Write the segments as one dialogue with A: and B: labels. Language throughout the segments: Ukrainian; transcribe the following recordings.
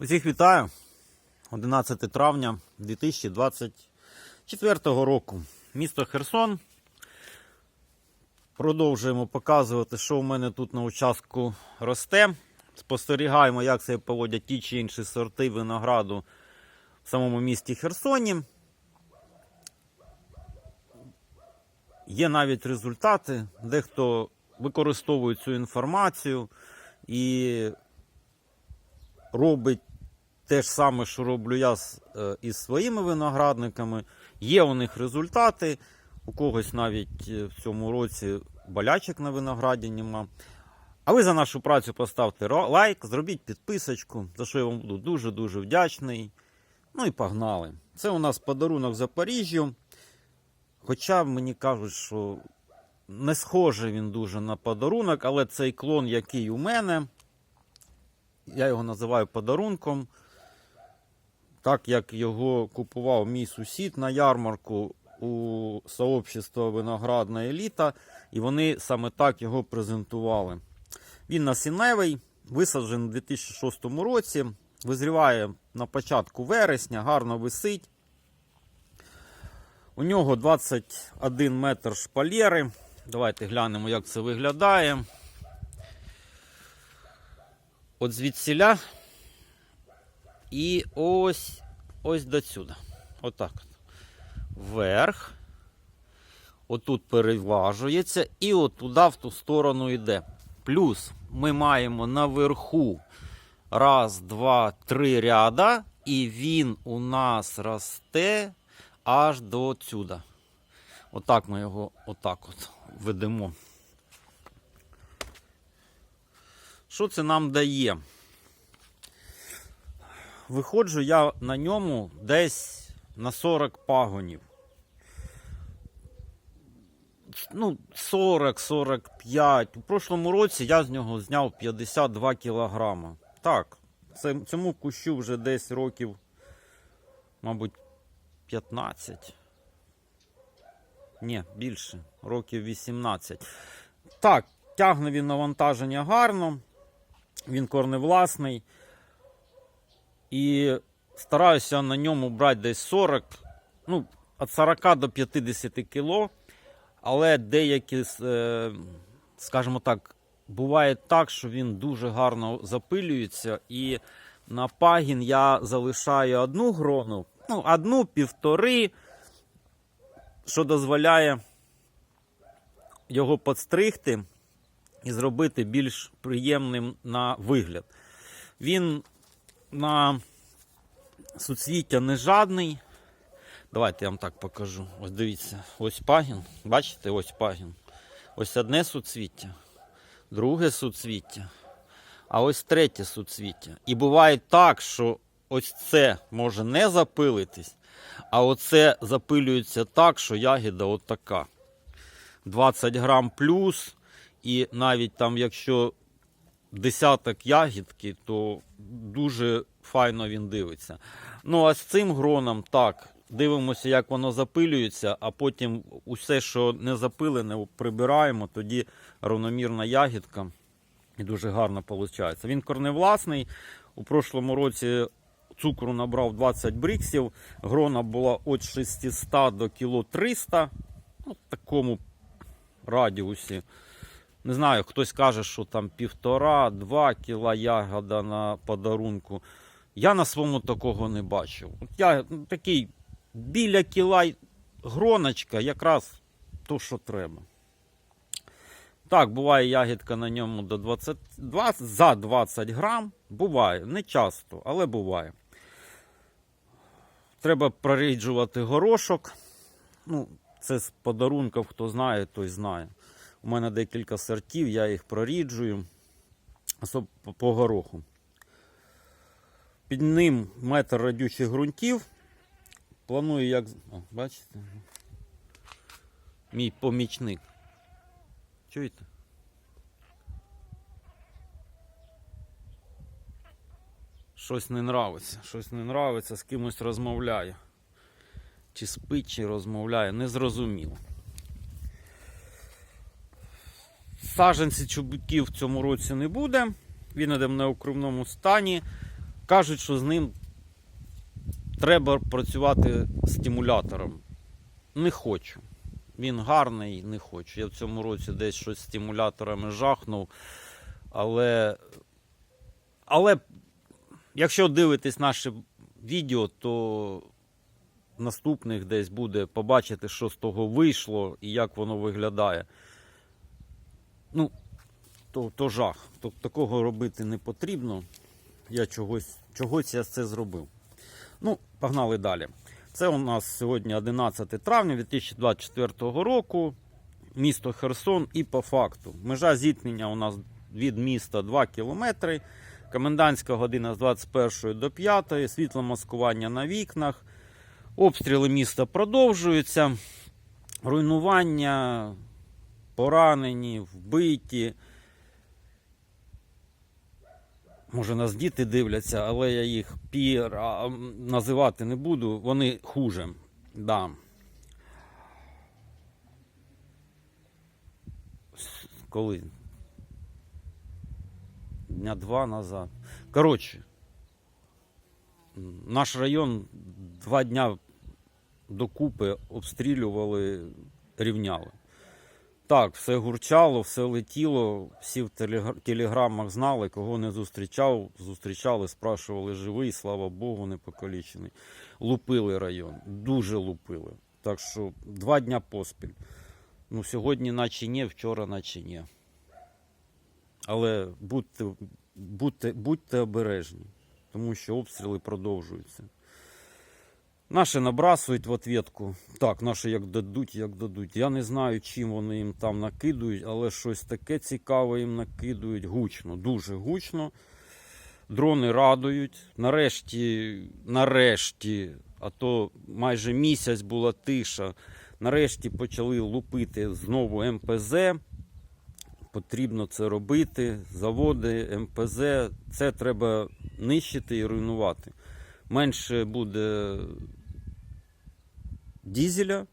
A: Усіх вітаю. 11 травня 2024 року. Місто Херсон. Продовжуємо показувати, що у мене тут на участку росте. Спостерігаємо, як себе поводять ті чи інші сорти винограду в самому місті Херсоні. Є навіть результати, дехто використовує цю інформацію і робить те ж саме, що роблю я е, із своїми виноградниками. Є у них результати. У когось навіть е, в цьому році болячок на винограді нема. А ви за нашу працю поставте лайк, зробіть підписочку, за що я вам буду дуже-дуже вдячний. Ну і погнали. Це у нас подарунок Запоріжжю. Хоча мені кажуть, що не схожий він дуже на подарунок, але цей клон, який у мене, я його називаю подарунком. Так як його купував мій сусід на ярмарку у сообщество виноградна еліта, і вони саме так його презентували. Він насінневий, висаджений у 2006 році, визріває на початку вересня, гарно висить. У нього 21 метр шпалєри. Давайте глянемо, як це виглядає. От звідсіля і ось ось до сюди. Отак. От. Вверх. Отут переважується, і от туди, в ту сторону йде. Плюс ми маємо наверху раз, два, три ряда, і він у нас росте аж до сюди. Отак ми його отак от ведемо. Що це нам дає? Виходжу я на ньому десь на 40 пагонів. Ну, 40-45. У прошлому році я з нього зняв 52 кілограма. Так, цьому кущу вже десь років, мабуть, 15. Ні, більше, років 18. Так, тягне він навантаження гарно, він корневласний. І стараюся на ньому брати десь 40, ну, від 40 до 50 кіло. Але деякі, е, скажімо так, буває так, що він дуже гарно запилюється. І на пагін я залишаю одну грону, ну, одну, півтори, що дозволяє його підстригти і зробити більш приємним на вигляд. Він на суцвіття не жадний. Давайте я вам так покажу. Ось дивіться, ось пагін. Бачите, ось пагін. Ось одне суцвіття, друге суцвіття, а ось третє суцвіття. І буває так, що ось це може не запилитись, а оце запилюється так, що ягіда отака. 20 грам плюс, і навіть там, якщо десяток ягідки, то дуже файно він дивиться. Ну, а з цим гроном так. Дивимося, як воно запилюється, а потім усе, що не запилене, прибираємо, тоді равномірна ягідка і дуже гарно виходить. Він корневласний. У прошлому році цукру набрав 20 бриксів, грона була від 600 до кіло 300, ну, в такому радіусі. Не знаю, хтось каже, що там півтора-два кіла ягода на подарунку. Я на своєму такого не бачив. Я ну, такий біля кіла гроночка, якраз то, що треба. Так, буває ягідка на ньому до 20, 20, за 20 грам. Буває, не часто, але буває. Треба проріджувати горошок. Ну, це з подарунків, хто знає, той знає. У мене декілька сортів, я їх проріджую, особливо по гороху. Під ним метр радючих ґрунтів. Планую, як. О, бачите? Мій помічник. Чуєте? Щось не нравиться. Щось не нравиться, з кимось розмовляє. Чи спить, чи розмовляє, незрозуміло. Саженці чубуків в цьому році не буде. Він іде в неукривному стані. кажуть, що з ним треба працювати стимулятором. Не хочу. Він гарний, не хочу. Я в цьому році десь щось стимуляторами жахнув. Але, але якщо дивитесь наше відео, то наступних десь буде побачити, що з того вийшло і як воно виглядає. Ну, то, то жах. То, такого робити не потрібно. Я чогось, чогось я це зробив. Ну, погнали далі. Це у нас сьогодні 11 травня 2024 року. Місто Херсон і по факту. Межа зіткнення у нас від міста 2 кілометри. Комендантська година з 21 до 5, світломаскування на вікнах. Обстріли міста продовжуються. Руйнування, поранені, вбиті. Може, нас діти дивляться, але я їх пір називати не буду. Вони хуже. Да. Коли? Дня два назад. Коротше, наш район два дня докупи обстрілювали, рівняли. Так, все гурчало, все летіло, всі в телеграмах знали, кого не зустрічав, зустрічали, спрашували живий, слава Богу, не покалічений. Лупили район, дуже лупили. Так що два дня поспіль. Ну, сьогодні наче ні, вчора наче ні. Але будьте, будьте, будьте обережні, тому що обстріли продовжуються. Наші набрасують в ответку. Так, наші як дадуть, як дадуть. Я не знаю, чим вони їм там накидують, але щось таке цікаве їм накидують. Гучно, дуже гучно. Дрони радують. Нарешті, нарешті, а то майже місяць була тиша. Нарешті почали лупити знову МПЗ. Потрібно це робити. Заводи, МПЗ. Це треба нищити і руйнувати. Менше буде дізеля,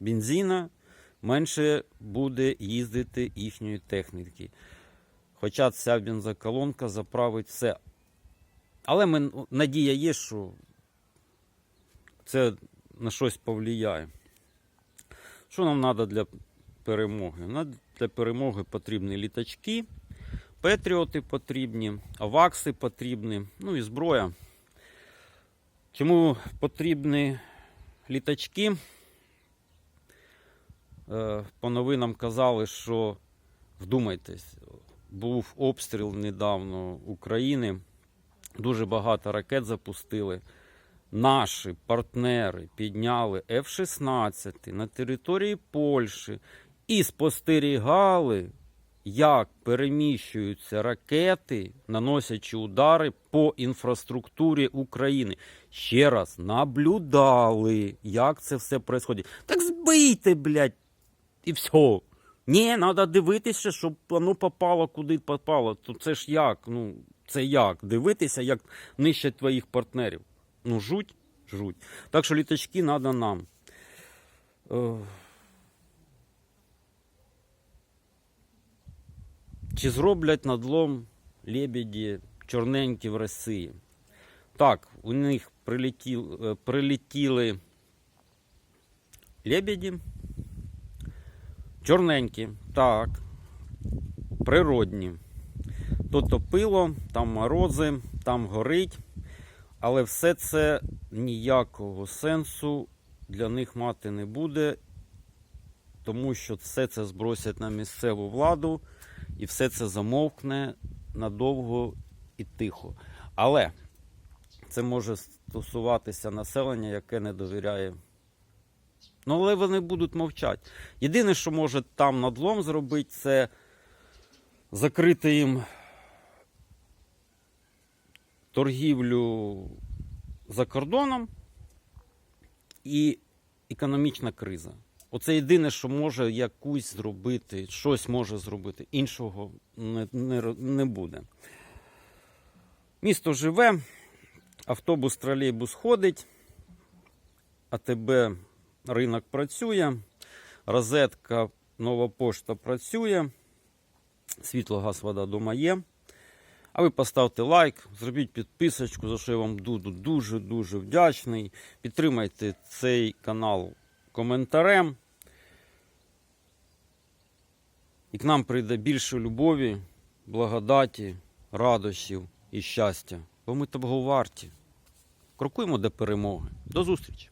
A: бензина, менше буде їздити їхньої техніки. Хоча ця бензоколонка заправить все. Але ми, надія є, що це на щось повлияє. Що нам треба для перемоги? Для перемоги потрібні літачки, патріоти потрібні, авакси потрібні, ну і зброя. Чому потрібні літачки? Е, По новинам казали, що вдумайтесь, був обстріл недавно України. Дуже багато ракет запустили. Наші партнери підняли F-16 на території Польщі і спостерігали, як переміщуються ракети, наносячи удари по інфраструктурі України. Ще раз наблюдали, як це все відбувається. Так збийте, блядь, і все. Ні, треба дивитися, щоб воно попало куди попало. То це ж як? Ну, це як? Дивитися, як нищать твоїх партнерів. Ну, жуть, жуть. Так що літачки треба нам. Чи зроблять надлом лебеді чорненькі в Росії? Так, у них прилетіл, е, прилетіли лебеді. Чорненькі, так. Природні. То топило, там морози, там горить. Але все це ніякого сенсу для них мати не буде, тому що все це збросять на місцеву владу і все це замовкне надовго і тихо. Але це може стосуватися населення, яке не довіряє. Ну, але вони будуть мовчати. Єдине, що може там надлом зробити, це закрити їм торгівлю за кордоном і економічна криза. Оце єдине, що може якусь зробити, щось може зробити. Іншого не, не, не буде. Місто живе, автобус, тролейбус ходить, АТБ ринок працює, розетка, нова пошта працює, світло, газ, вода дома є. А ви поставте лайк, зробіть підписочку, за що я вам буду дуже-дуже вдячний. Підтримайте цей канал коментарем. І к нам прийде більше любові, благодаті, радощів і щастя. Бо ми того варті. Крокуємо до перемоги. До зустрічі!